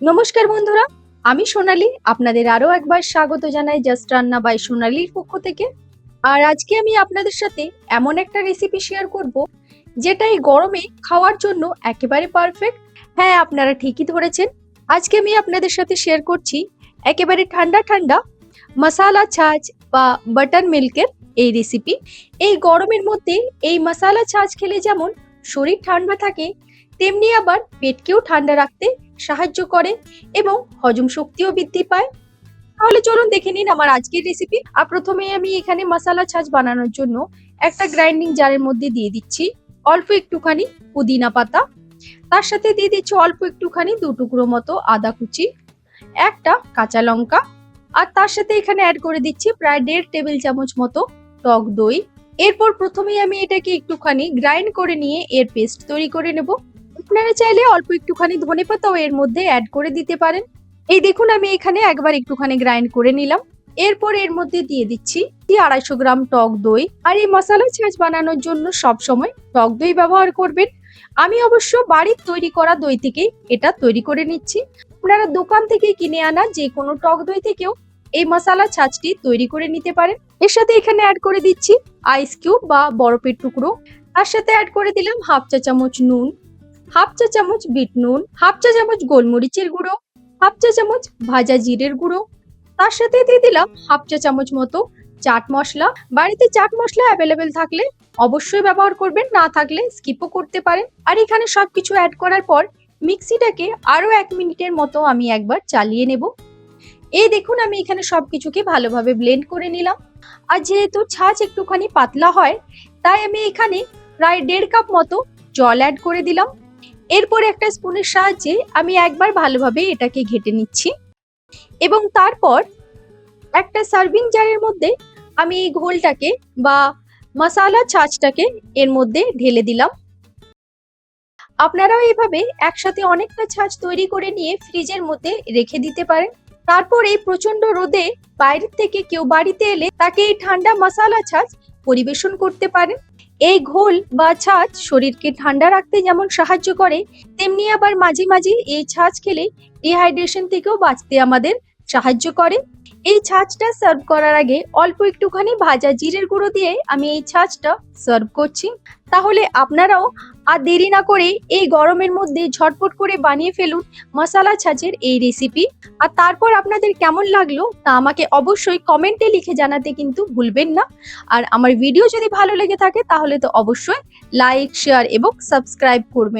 নমস্কার বন্ধুরা, আমি সোনালি। আপনাদের আরও একবার স্বাগত জানাই জাস্ট রান্না বাই সোনালির পক্ষ থেকে। আর আজকে আমি আপনাদের সাথে এমন একটা রেসিপি শেয়ার করব, যেটা এই গরমে খাওয়ার জন্য একেবারে পারফেক্ট হ্যাঁ আপনারা ঠিকই ধরেছেন। আজকে আমি আপনাদের সাথে শেয়ার করছি একেবারে ঠান্ডা ঠান্ডা মশালা ছাঁচ বা বাটার মিল্কের এই রেসিপি এই গরমের মধ্যে এই মশালা ছাঁচ খেলে যেমন শরীর ঠান্ডা থাকে তেমনি আবার পেটকেও ঠান্ডা রাখতে সাহায্য করে এবং হজম শক্তিও বৃদ্ধি পায়। তাহলে চলুন দেখে নিন আমার আজকের রেসিপি আর প্রথমে আমি এখানে মশালা ছাঁচ বানানোর জন্য একটা গ্রাইন্ডিং জারের মধ্যে দিয়ে দিচ্ছি অল্প একটুখানি পুদিনা পাতা। তার সাথে দিয়ে দিচ্ছি অল্প একটুখানি দু টুকরো মতো আদা কুচি, একটা কাঁচা লঙ্কা আর তার সাথে এখানে অ্যাড করে দিচ্ছি প্রায় দেড় টেবিল চামচ মতো টক দই। এরপর প্রথমেই আমি এটাকে একটুখানি গ্রাইন্ড করে নিয়ে এর পেস্ট তৈরি করে নেব। আপনারা চাইলে অল্প একটুখানি ধনে পাতাও এর মধ্যে অ্যাড করে দিতে পারেন। এই দেখুন, আমি এখানে একবার একটুখানি গ্রাইন্ড করে নিলাম। এরপর এর মধ্যে দিয়ে দিচ্ছি আড়াইশো গ্রাম টক দই। আর এই মশলা ছাঁচ বানানোর জন্য সব সময় টক দই ব্যবহার করবেন। আমি অবশ্য বাড়ির তৈরি করা দই থেকেই এটা তৈরি করে নিচ্ছি। আপনারা দোকান থেকে কিনে আনা যে কোনো টক দই থেকেও এই মশলা ছাঁচটি তৈরি করে নিতে পারেন। এর সাথে এখানে অ্যাড করে দিচ্ছি আইস কিউব বা বরফের টুকরো। তার সাথে অ্যাড করে দিলাম হাফ চা চামচ নুন। হাফ চা চামচ বিট নুন, হাফ চা চামচ গোলমরিচের গুঁড়ো, হাফ চা চামচ ভাজা জিরের গুঁড়ো। তার সাথে দিয়ে দিলাম হাফ চা চামচ মতো চাট মশলা। বাড়িতে চাট মশলা অ্যাভেলেবেল থাকলে অবশ্যই ব্যবহার করবেন, না থাকলে স্কিপও করতে পারেন। আর এখানে সব কিছু অ্যাড করার পর মিক্সিটাকে আরও এক মিনিটের মতো আমি একবার চালিয়ে নেব। এই দেখুন, আমি এখানে সব কিছুকে ভালোভাবে ব্লেন্ড করে নিলাম। আর যেহেতু ছাঁচ একটুখানি পাতলা হয়, তাই আমি এখানে প্রায় দেড় কাপ মতো জল অ্যাড করে দিলাম। এরপর একটা স্পুনের সাহায্যে আমি একবার ভালোভাবে এটাকে ঘেটে নিচ্ছি। এবং তারপর একটা সার্ভিং জারের মধ্যে আমি এই ঘোলটাকে বা মশালা ছাঁচটাকে এর মধ্যে ঢেলে দিলাম। আপনারাও এভাবে একসাথে অনেকটা ছাঁচ তৈরি করে নিয়ে ফ্রিজের মধ্যে রেখে দিতে পারেন। তারপর এই প্রচণ্ড রোদে বাইরের থেকে কেউ বাড়িতে এলে তাকে এই ঠান্ডা মশালা ছাঁচ পরিবেশন করতে পারেন। এই ঘোল বা ছাঁচ শরীরকে ঠান্ডা রাখতে যেমন সাহায্য করে, তেমনি আবার মাঝে মাঝে এই ছাঁচ খেলে ডিহাইড্রেশন থেকেও বাঁচতে আমাদের সাহায্য করে। এই ছাঁচটা সার্ভ করার আগে অল্প একটুখানি ভাজা জিরের গুঁড়ো দিয়ে আমি এই ছাঁচটা সার্ভ করছি। তাহলে আপনারাও আর দেরি না করে এই গরমের মধ্যে ঝটপট করে বানিয়ে ফেলুন মশালা ছাঁচের এই রেসিপি আর তারপর আপনাদের কেমন লাগল তা আমাকে অবশ্যই কমেন্টে লিখে জানাতে কিন্তু ভুলবেন না। আর আমার ভিডিও যদি ভালো লেগে থাকে তাহলে তো অবশ্যই লাইক শেয়ার এবং সাবস্ক্রাইব করবেন।